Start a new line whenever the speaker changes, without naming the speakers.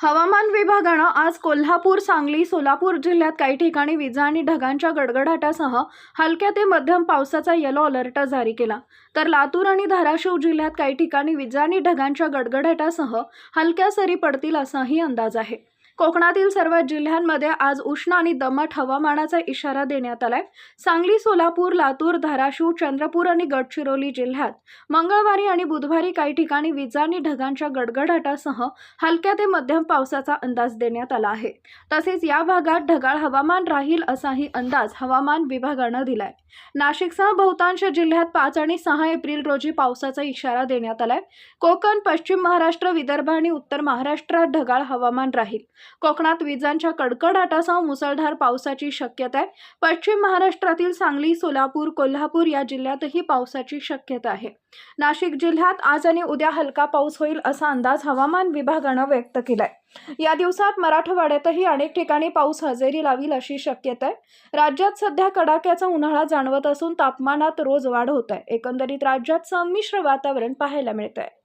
हवामान विभागानं आज कोल्हापूर सांगली सोलापूर जिल्ह्यात काही ठिकाणी विजा आणि ढगांच्या गडगडाटासह हलक्या ते मध्यम पावसाचा येलो अलर्ट जारी केला. तर लातूर आणि धाराशिव जिल्ह्यात काही ठिकाणी विजा आणि ढगांच्या गडगडाटासह हलक्या सरी पडतील असाही अंदाज आहे. कोकणातील सर्व जिल्ह्यांमध्ये आज उष्ण आणि दमट हवामानाचा इशारा देण्यात आलाय. सांगली सोलापूर लातूर धाराशिव चंद्रपूर आणि गडचिरोली जिल्ह्यात मंगळवारी आणि बुधवारी काही ठिकाणी विजा आणि ढगांच्या गडगडाटासह हलक्या ते मध्यम पावसाचा अंदाज देण्यात आला आहे. तसेच या भागात ढगाळ हवामान राहील असाही अंदाज हवामान विभागानं दिलाय. नाशिकसह बहुतांश जिल्ह्यात पाच आणि सहा एप्रिल रोजी पावसाचा इशारा देण्यात आलाय. कोकण पश्चिम महाराष्ट्र विदर्भ आणि उत्तर महाराष्ट्रात ढगाळ हवामान राहील. कोकणात विजांच्या कडकडाटासह मुसळधार पावसाची शक्यता आहे. पश्चिम महाराष्ट्रातील सांगली सोलापूर कोल्हापूर या जिल्ह्यातही पावसाची शक्यता आहे. नाशिक जिल्ह्यात आज आणि उद्या हलका पाऊस होईल असा अंदाज हवामान विभागानं व्यक्त केलाय. या दिवसात मराठवाड्यातही अनेक ठिकाणी पाऊस हजेरी लावील अशी शक्यता आहे. राज्यात सध्या कडाक्याचा उन्हाळा जाणवत असून तापमानात रोज वाढ होत आहे. एकंदरीत राज्यात संमिश्र वातावरण पाहायला मिळत आहे